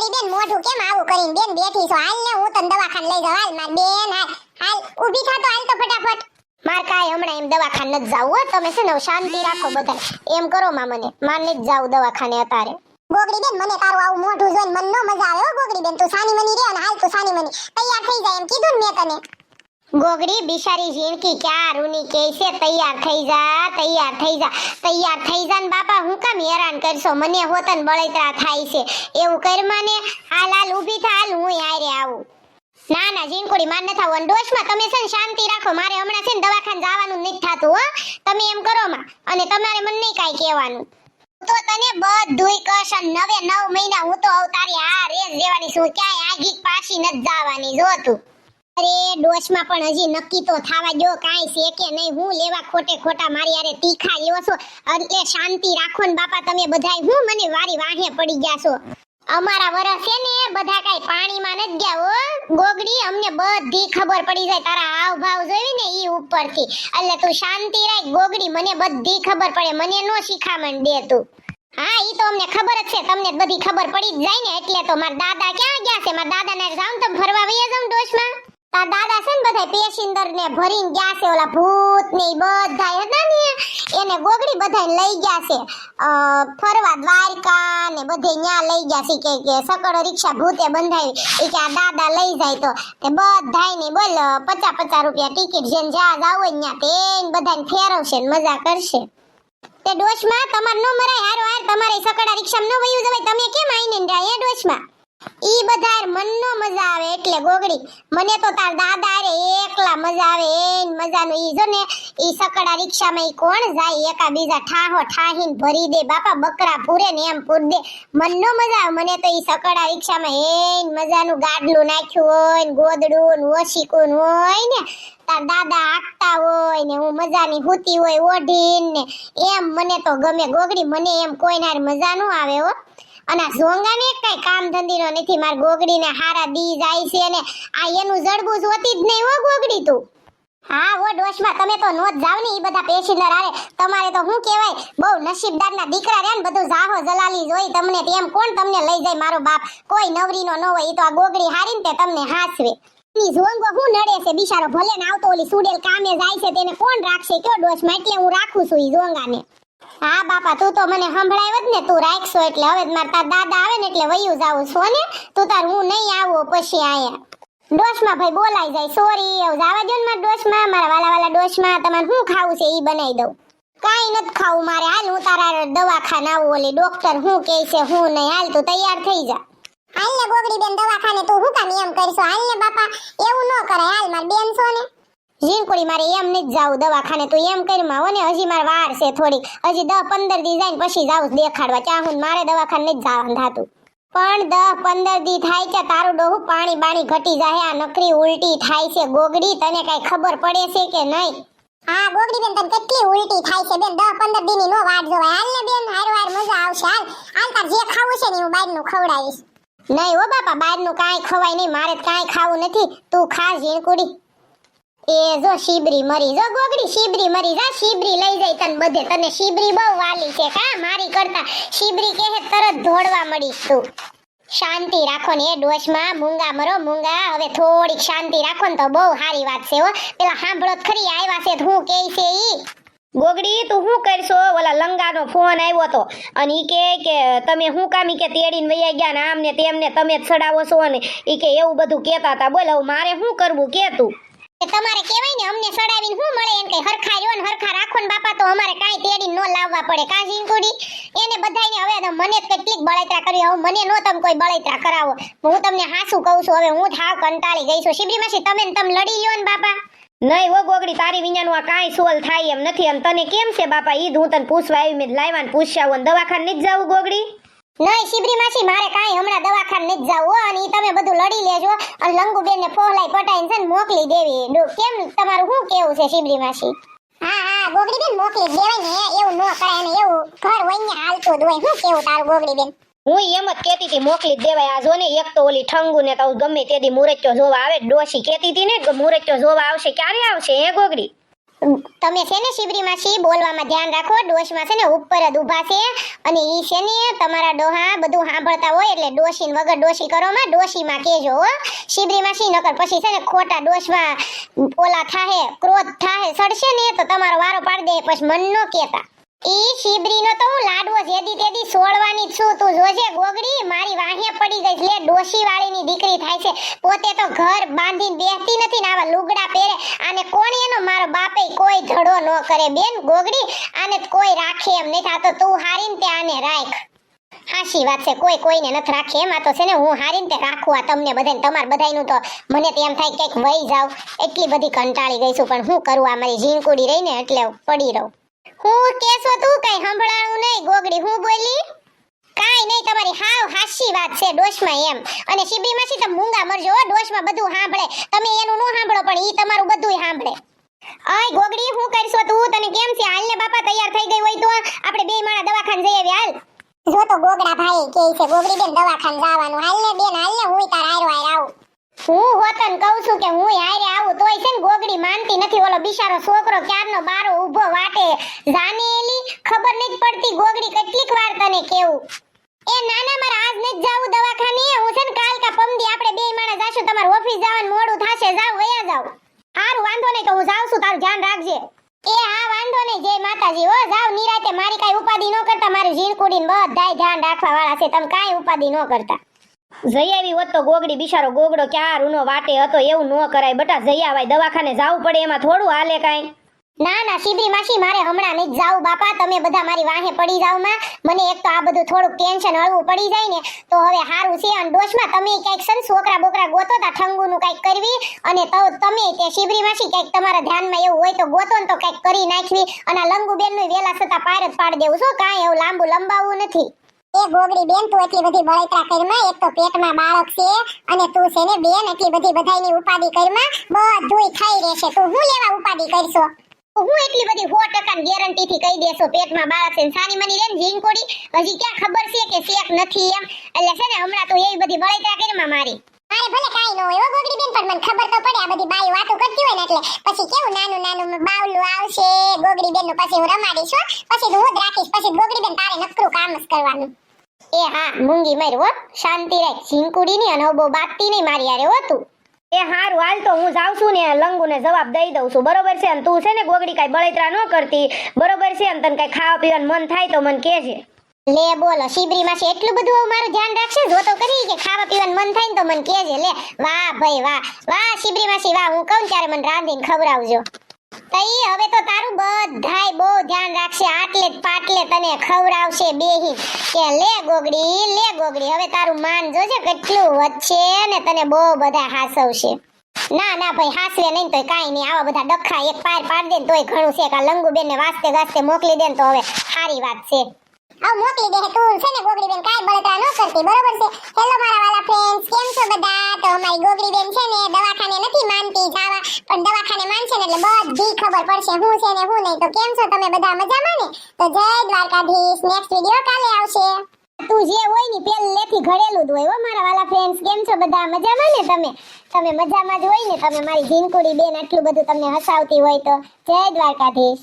ગોગડી બેન મોઢું કેમ આવું કરીને બેન બેઠી છો? હાલ ને હું તને દવાખાને લઈ જાઉં. હાલ માર બેન, હાલ હાલ, ઊભી થા તો હાલ તો ફટાફટ. માર કાય હમણાં એમ દવાખાને નથી જાવ તમે છે ને શાંતિ રાખો બધા એમ કરો માં મને. માર જ જાવ દવાખાને અત્યારે. ગોગડી બેન, મને તારું આવું મોઢું જોઈને મન નો મજા આવે, હો ગોગડી બેન. તું સાની મની રે અને હાલ તું સાની મની. તૈયાર થઈ જાય એમ કીધું ને મેં તને. ગોગડી બિચારી ઝીણકી ક્યાં રૂની કે છે? તૈયાર થઈ જા, તૈયાર થઈ જા, તૈયાર થઈ જા ને બાપા, હું કામ હેરાન કરશો? મને હોતન બળતરા થાય છે. એવું કરમાને હાલ હાલ, ઊભી થા, હાલ, હું આયરે આવું. ના ના જીનકુડી માર નથી આવવાનું ડોશમાં તમે છે ને શાંતિ રાખો. મારે હમણાં છે ને દવાખાને જવાનું નથી થાતું, હો. તમે એમ કરો માં. અને તમારે મને નહીં કાઈ કહેવાનું. તો તને બધુંય કશ નવે નવ મહિના હું તો અવતારી આ રેસ જેવાની છું. ક્યાંય આગી પાછી નથી જવાની, જો તું. અરે, ડોશમાં પણ હજી નક્કી તો થાવા જો કાંઈ છે કે નહીં. હું લેવા ખોટે ખોટા મારી યારે તીખા લ્યો છો. એટલે શાંતિ રાખો ને બાપા, તમે બધાય. હું મને વારી વાહે પડી ગયા છો. અમારા વરસ છે ને, બધા કાઈ પાણીમાં નથી ગયા હો. ગોગડી, અમને બધી ખબર પડી જાય તારા હાવભાવ જોઈ ને ઈ ઉપરથી. એટલે તું શાંતિ રાખ, ગોગડી, મને બધી ખબર પડે. મને નો શિખામણ દે તું. હા, ઈ તો અમને ખબર જ છે. તમને બધી ખબર પડી જ જાય ને. એટલે તો મારા દાદા ક્યાં ગયા છે? મારા દાદાને જાઉં તો ફરવા વયા જાઉં ડોશમાં. તાર દાદા છે ને બધા પેસેન્જર ને ભરીને ગયા છે ઓલા ભૂત ને બધા હતા ને, એને ગોગડી બધા લઈ ગયા છે. ફરવા દ્વારકા ને બધે ન્યા લઈ ગયા છે કે કે સકળ રિક્ષા ભૂતે બંધાવી. એ કે આ દાદા લઈ જાય તો. તે બધાય ને બોલ, પચાસ પચાસ રૂપિયા ટિકિટ જેને જ્યાં જાવ હોય ન્યા તે બધાને ફેરવશે ને મજા કરશે. તે ડોશમાં તમાર નો મરાય, હારો હાર તમારે સકડા રિક્ષામાં ન વયું જવાય. તમે કેમ આઈને રહ્યા ડોશમાં? ઈ બધા મનનો મજા આવે એટલે ગોગડી. મને તો તાર દાદા રે એકલા મજા આવે, એન મજાનું ઈ જો ને, ઈ સકડા રિક્ષામાં ઈ કોણ જાય? એકા બીજા ઠાહો ઠાહીન ભરી દે, બાપા બકરા પૂરે ને એમ પૂર દે. મનનો મજા આવે, મને તો ઈ સકડા રિક્ષામાં એન મજાનું ગાડલું નાખ્યું હોય ને, ગોદડું ને, ઓશીકું હોય ને, તાર દાદા આખતા હોય ને, હું મજાની હૂતી હોય ઓઢીન એમ મને તો ગમે. ગોગડી, મને એમ કોઈ ના મજા નો આવે હો. અને ઝોંગાને કઈ કામ ધંધીનો નથી. માર ગોગડીને હારા દી જાય છે ને આ એનું જડબું જોતી જ નહીં હો ગોગડી તું. હા ઓ ડોશમાં, તમે તો નોત જાવ ને એ બધા પેશિંદર આરે તમારે તો હું કહેવાય, બહુ નસીબદારના દીકરા રહ્યા ને બધું જાહો જલાલી જોઈ તમને તેમ કોણ તમને લઈ જાય મારો બાપ? કોઈ નવરીનો ન હોય એ તો આ ગોગડી હારીને તે તમને હાસવે. ની ઝોંગો હું નડે છે બિચારો, ભલે ને આવતો ઓલી સુડેલ કામે જાય છે, તેને કોણ રાખશે? કયો ડોશમાં? એટલે હું રાખું છું એ ઝોંગાને. હા, બાપા, તું તો મને સંભળાવ્યો જ ને. તું રાખશો એટલે હવે મારા તાર દાદા આવે ને એટલે વયું જાવું છો ને? તું તાર, હું નહીં આવું પછી આયા. ડોશમાં ભાઈ બોલાઈ જાય સોરી એવું જાવા દો ને મારા ડોશમાં, મારા વાલા વાલા ડોશમાં, તમારે શું ખાવું છે એ બનાવી દઉં. કાંઈ નથી ખાવું મારે, હાલ હું તારા દવાખાને આવું, ઓલી ડોક્ટર હું કહે છે, હું નહીં, હાલ તું તૈયાર થઈ જા. હાલ ને ગોગડી બેન દવાખાને તું હું કામ એમ કરશો, હાલ ને બાપા, એવું ન કરાય, હાલ માર બેન છો ને. ઝીણકુડી મારે એમ નથી જાવું દવાખાને તું એમ કરમાં હો ને હજી મારે વાર છે થોડી હજી દસ પંદર દી જાય ને પછી જાવું દેખાડવા. ચા હું મારે દવાખાને નથી જવાનું થતું. પણ દસ પંદર દી થાય છે તારું ડોહું પાણી બાણી ઘટી જાય આ નકરી ઉલટી થાય છે ગોગડી તને કઈ ખબર પડે છે કે નહીં? હા ગોગડી બેન તને કેટલી ઉલટી થાય છે બેન? દસ પંદર દી ની નો વાટ જોવાય. હાલ ને બેન હાર મજા આવશે. હાલ હાલ તાર જે ખાવું છે ને હું બહારનું ખવડાવીશ. નહીં ઓ બાપા બહારનું કાંઈ ખવાય નહીં મારે કાંઈ ખાવું નથી. તું ખા ઝીણકુડી. એ જો શીબરી મરી, જો ગોગડી શીબરી મરી, જા શીબરી લઈ જાય તને બધે. તને શીબરી બહુ વાલી છે, કા? મારી કરતા શીબરી કહે તરત ધોડવા મળીશ તું. શાંતિ રાખો ને એ ડોશમાં, મૂંગા મરો, મૂંગા. હવે થોડીક શાંતિ રાખો ને તો બહુ સારી વાત છે, હો. પેલા સાંભળો ખરી આવ્યા છે હું કે છે ઈ? ગોગડી, તું શું કરશો? ઓલા લંગાનો ફોન આવ્યો તો. અને ઈ કે કે તમે શું કામ? ઈ કે તેડીને વૈયા ગયા ને આમને તેમને તમે જ ચડાવો છો ને. ઈ કે એવું બધું કહેતા હતા. બોલ, હવે મારે શું કરવું? કે તું? તમારે કહેવાય ને અમને સડાવીને શું મળે? એમ કઈ હરખા રહ્યો ને હરખા રાખો ને બાપા, તો અમારે કાંઈ તેડી નો લાવવા પડે. કાજી કુડી એને બધાયને હવે તો મને કેટલીક બળતરા કરી હવે મને નો તમે કોઈ બળતરા કરાવો. હું તમને હાસું કહું છું. હવે હું થાવ કંટાળી ગઈ છું. શિબરી તમે ને તમે લડી લ્યો ને બાપા. નહીં ઓ ગોગડી, તારી વિඤ્ઞાનું આ કાંઈ સોલ થાય એમ નથી. એમ તને કેમ છે બાપા? ઈ જ હું તને પૂછવા આવી, મેં લાવ્યા ને પૂછ્યા આવું દવાખાને જ જાવું ગોગડી? નહીં શિબરી માસી મારે કાંઈ હમણાં દવાખાને નહીં જાવ હો, અને ઈ તમે બધું લડી લેજો અને લંગુ બેન ને ફોહલાઈ પટાઈને છે ને મોકલી દેવી. ડો- કેમ તમારું શું કેવું છે શિબરી માસી હા હા ગોગડી બેન મોકલી દેવાય ને એવું ન કરાય ને એવું. ઘર વઈને હાલતું જ હોય. શું કેવું તારું ગોગડી બેન હું એમ જ કેતી હતી મોકલી દેવાય. આ જો ને એક તો ઓલી ઠંગુ ને તો ગમે તેથી મુરચ્યો જોવા આવે ડોસી કેતી હતી ને મુરચ્યો જોવા આવશે ક્યારે આવશે હે ગોગડી? તમે છે ને શિબરીમાં શી બોલવામાં ધ્યાન રાખો, ડોશમાં છે ને ઉપર જ ઊભા છે અને ઈ છે ને તમારા ડોહા બધું સાંભળતા હોય એટલે ડોશીન વગર ડોશી કરોમાં ડોશીમાં કેજો હો. શિબરી માસી નકર પછી છે ને ખોટા ડોશમાં ઓલા થાહે, ક્રોધ થાહે, સડશે ને તો તમારો વારો પાડી દે પછી મન નો કેતા ઈ શિબરીનો તો હું લાડવો જેદી તેદી સોળવાની જ છું. તું જોજે ગોગડી, મારી વાહે પડી ગઈ લે ડોશી વાળીની દીકરી થાય છે. પોતે તો ઘર બાંધીને બેસતી નથી ને આવા લુગડા પહેરે. અને કોણ એનો, મારો બાપે કોઈ ધડો ન કરે. બેન, ગોગડી, આને કોઈ રાખે એમ નહીં આ તો તું હારીને તે આને રાખ. હાશી વાત છે. કોઈ કોઈને નથી રાખે એમ. આ તો છે ને, હું હારીને તે રાખું આ તમને બધાને. તમાર બધાયનું તો મને તો એમ થાય કંઈક વહી જાવ એટલી બધી કંટાળી ગઈ છું. પણ હું કરું આ મારી ઝીણકુડી રહીને, એટલે પડી રહું. હું કેસો તું કઈ સંભળાણું નહીં, ગોગડી, હું બોલી? કાઈ નહીં, તમારી હાવ હાસી વાત છે ડોશમાં એમ. અને શિબીમાં સી તમે મૂંગા મરજો ડોશમાં બધું સાંભળે. તમે એનું નો સાંભળો, પણ ઈ તમારું બધું સાંભળે. આય ગોગડી, હું કરશો તું? તને કેમ છે? હાલને બાપા તૈયાર થઈ ગઈ હોય તો આપણે બે માણા દવાખાને જઈએ હાલ. જો તો ગોગડા ભાઈ કે છે ગોગડી બેન દવાખાને જવાનું. હાલને બેન, હાલને હું તાર આયરો આયર આવું. હું હોતન કહું છું કે હું હારે આવું, તોય છે ને ગોગડી માનતી નથી. ઓલો બિચારો છોકરો ક્યારનો બારો ઊભો વાટે જાનેલી, ખબર નથી પડતી ગોગડી કેટલીક વાર તને કેવું. એ નાના, મારા આજ નથી જાવું દવાખાને. હું છે ને કાલ કા પમદી આપણે બે માણસ જાશું, તમારું ઓફિસ જવાનું મોડું થાશે જાવ વયા જાવ હારું, વાંધો નહીં તો હું જાઉં છું, તારું ધ્યાન રાખજે. એ હા, વાંધો નહીં, જય માતાજી. હો જાવ નિરાતે મારી કાઈ ઉપાધિ ન કરતા, મારી ઝીણકુડીને બધાય ધ્યાન રાખવા વાળા છે. તમે કાઈ ઉપાધિ ન કરતા. જઈ આવી હોત તો ગોગડી બિચારો ગોગડો ક્યાં રૂનો વાટે હતો એવું ન કરાય. બટા જઈ આવાય, દવાખાને જાવું પડે, એમાં થોડું હાલે કાંઈ. ના ના શિબરી માસી, મારે હમણાં નહીં જાઉં બાપા. તમે બધા મારી વાહે પડી જાવમાં. મને એક તો આ બધું થોડુંક ટેન્શન હળવું પડી જાય ને, તો હવે હારું છે. અને ડોશમાં તમે ક્યાંક છે ને છોકરા બોકરા ગોતો તા ઠંગુનું કંઈક કરવી અને તો તમે તે શિબરી માસી ક્યાંક તમારા ધ્યાનમાં એવું હોય તો ગોતો ને તો કંઈક કરી નાખવી. અને લંગુ લંગુબેનનું વેલા છતાં પાર જ પાડી દેવું. શું કાંઈ એવું લાંબુ લંબાવવું નથી? એ ગોગડી બેન તું એટલી બધી બળતરા કરમાં, એક તો પેટમાં બાળક છે અને તું છે ને બેન, એટલી બધી બધાઈની ઉપાધિ કરમાં, બધુંય થઈ રહેશે. તું હું લેવા ઉપાધિ કરશો? હું એટલી બધી સો ટકા ગેરંટી થી કહી દેશો પેટમાં બાળક છે સાની મની રેન જીનકોડી હજી ક્યાં ખબર છે કે શેક નથી એમ? એટલે છે ને હમણાં તો એવી બધી બળતરા કરમાં મારી. મારે ભલે કાઈ ન હોય. ગોગડી બેન પણ મને ખબર તો પડે. આ બધી બાઈ વાતો કરતી હોય ને એટલે પછી કેવું નાનું નાનું બાવલું આવશે. ગોગડી બેનનું પછી હું રમાડીશ હો. પછી હું જ રાખીશ. પછી ગોગડી બેન તારે નકરું કામ જ કરવાનું. એ હા મૂંગી માર હો. શાંતિ રાખ. ઝીંકુડી ની અને બહુ બાકતી નહીં મારી યારે હો તું. એ હારું હાલ તો હું જાઉં છું ને લંગુને જવાબ દઈ દઉં છું. બરોબર છે? અને તું છે ને ગોગડી કાંઈ બળતરા ન કરતી. બરોબર છે? અને તને કાંઈ ખાવા પીવાનું મન થાય તો મને કહેજે. લે બોલો શિબરી માં એટલું બધું મારું ધ્યાન રાખશે? જો તો કરી કે ખાવા પીવાનું મન થાય ને તો મને કહેજે, લે. વાહ ભાઈ વાહ. વાહ શિબરી માસી વાહ, હું કહું ત્યારે મને રાંધીને ખવડાવજો. તઈ હવે તો તારું બધાય બહુ ધ્યાન રાખશે. આટલે પાટલે તને ખવડાવશે બેહી. કે લે ગોગડી લે ગોગડી, હવે તારું માન જોજે કેટલું વધશે ને તને બહુ બધા હાસવશે. ના ના ભાઈ, હાસવે નહીં તોય કાંઈ નહીં. આવા બધા ડખા એક પાર પાડ દે ને તોય ઘણું છે. કે લંગુબેન ને વાસ્તે ગાસ્તે મોકલી દે ને તો હવે સારી વાત છે. આવ મોકલી દે તું છે ને ગોગડી બેન કાઈ બળતરા ન કરતી, બરોબર છે? હેલો મારા વાલા ફ્રેન્ડ્સ કેમ છો બધા? તો અમારી ગોગડી બેન છે ને દવાખાને નથી માનતી, જાવા પણ દવાખાને માનશે ને એટલે બધી ખબર પડશે હું છે ને હું નહીં. તો કેમ છો તમે બધા? મજામાં ને? તો જય દ્વારકાધીશ નેક્સ્ટ વિડિયો કાલે આવશે. તું જે હોય ને લેથી ઘડેલું જ હોય હો મારા વાલા ફ્રેન્ડ્સ કેમ છો બધા? મજામાં ને તમે? તમે મજામાં જ હોય ને? તમે મારી ઝીનકુડી બેન આટલું બધું તમને હસાવતી હોય તો. જય દ્વારકાધીશ.